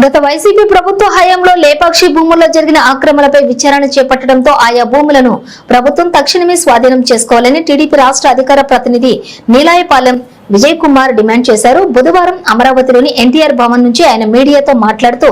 గత వైసీపీ ప్రభుత్వ హయాంలో లేపాక్షి భూముల్లో జరిగిన ఆక్రమణలపై విచారణ చేపట్టడంతో ఆయా భూములను ప్రభుత్వం తక్షణమే స్వాధీనం చేసుకోవాలని టీడీపీ రాష్ట్ర అధికార ప్రతినిధి నీలాయపాలెం విజయ్ కుమార్ డిమాండ్ చేశారు. బుధవారం అమరావతిలోని ఎన్టీఆర్ భవన్ నుంచి ఆయన మీడియాతో మాట్లాడుతూ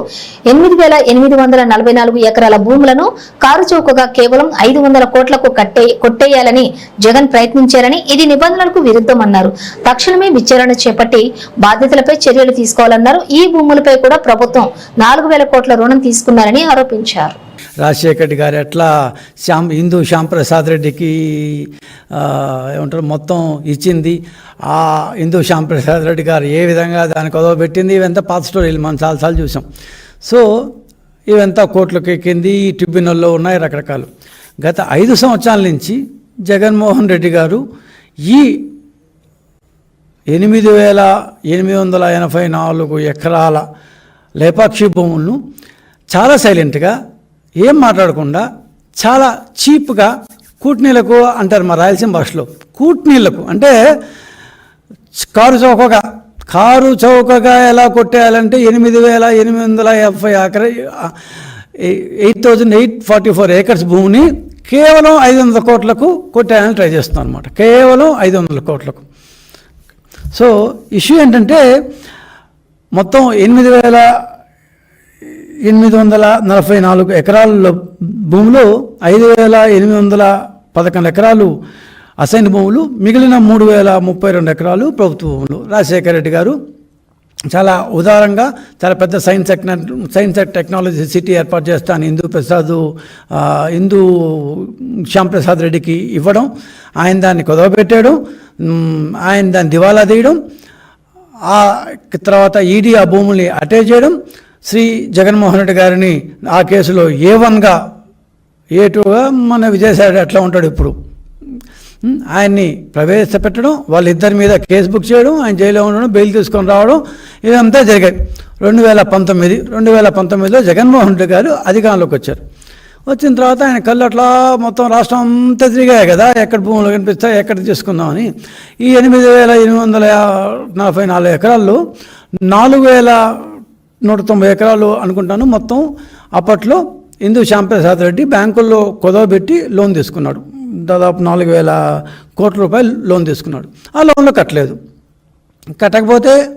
ఎనిమిది వేల ఎనిమిది వందల నలభై నాలుగు ఎకరాల భూములను కారు చౌకగా కేవలం ఐదు వందల కోట్లకు కట్టే కొట్టేయాలని జగన్ ప్రయత్నించారని ఇది నిబంధనలకు విరుద్ధమన్నారు తక్షణమే విచారణ చేపట్టి బాధ్యతలపై చర్యలు తీసుకోవాలన్నారు. ఈ భూములపై కూడా ప్రభుత్వం నాలుగు వేల కోట్ల రుణం తీసుకున్నారని ఆరోపించారు. రాజశేఖర్ గారు ఎట్లా శ్యామ్ హిందూ శ్యాంప్రసాద్ రెడ్డికి ఏమంటారు మొత్తం ఇచ్చింది. ఆ హిందూ శ్యాంప్రసాద్ రెడ్డి గారు ఏ విధంగా దానికి కొదవ పెట్టింది ఇవంతా పాత స్టోరీలు మనం చాలాసార్లు చూసాం. సో ఇవంతా కోర్టులకు ఎక్కింది ఈ ట్రిబ్యునల్లో ఉన్నాయి రకరకాలు. గత ఐదు సంవత్సరాల నుంచి జగన్మోహన్ రెడ్డి గారు ఈ ఎనిమిది వేల ఎనిమిది వందల ఎనభై నాలుగు ఎకరాల లేపాక్షి భూములను చాలా సైలెంట్గా ఏం మాట్లాడకుండా చాలా చీప్గా కూట్నీలకు అంటారు మా రాయలసీమ భాషలో. కూట్నీళ్ళకు అంటే కారు చౌకగా కారు చౌకగా ఎలా కొట్టేయాలంటే ఎనిమిది వేల ఎనిమిది వందల యాభై ఎకర eight thousand eight forty four acres భూమిని కేవలం ఐదు వందల కోట్లకు కొట్టేయాలని ట్రై చేస్తున్నాం అనమాట కేవలం ఐదు వందల కోట్లకు. సో ఇష్యూ ఏంటంటే మొత్తం ఎనిమిది వేల ఎనిమిది వందల నలభై నాలుగు ఎకరాల భూములు ఐదు వేల ఎనిమిది వందల పదకొండు ఎకరాలు అసైన్ భూములు మిగిలిన మూడు వేల ముప్పై రెండు ఎకరాలు ప్రభుత్వ భూములు. రాజశేఖర రెడ్డి గారు చాలా ఉదారంగా చాలా పెద్ద science science and technology city ఏర్పాటు చేస్తాను. హిందూ ప్రసాద్ హిందూ శ్యామ్ ప్రసాద్ రెడ్డికి ఇవ్వడం ఆయన దాన్ని కుదవబెట్టడం ఆయన దాన్ని దివాలా తీయడం ఆ తర్వాత ఈడీ ఆ భూముల్ని అటాచ్ చేయడం శ్రీ జగన్మోహన్ రెడ్డి గారిని ఆ కేసులో ఏ వన్గా ఏ టూగా మన విజయసాయి అట్లా ఉంటాడు ఇప్పుడు. ఆయన్ని ప్రవేశపెట్టడం వాళ్ళిద్దరి మీద కేసు బుక్ చేయడం ఆయన జైల్లో ఉండడం బెయిల్ తీసుకొని రావడం ఇదంతా జరిగాయి. రెండు వేల పంతొమ్మిది రెండు వేల పంతొమ్మిదిలో జగన్మోహన్ రెడ్డి గారు అధికారంలోకి వచ్చారు. వచ్చిన తర్వాత ఆయన కళ్ళు అట్లా మొత్తం రాష్ట్రం అంతా తిరిగాయి కదా ఎక్కడ భూములు కనిపిస్తాయి ఎక్కడ తీసుకుందామని. ఈ ఎనిమిది వేల ఎనిమిది వందల నలభై నాలుగు ఎకరాల్లో నాలుగు వేల నూట తొంభై ఎకరాలు అనుకుంటాను. మొత్తం అప్పట్లో హిందూ శ్యాంప్రసాద్ రెడ్డి బ్యాంకుల్లో కుదవబెట్టి లోన్ తీసుకున్నాడు. దాదాపు నాలుగు వేల కోట్ల రూపాయలు లోన్ తీసుకున్నాడు. ఆ లోన్లో కట్టలేదు. కట్టకపోతే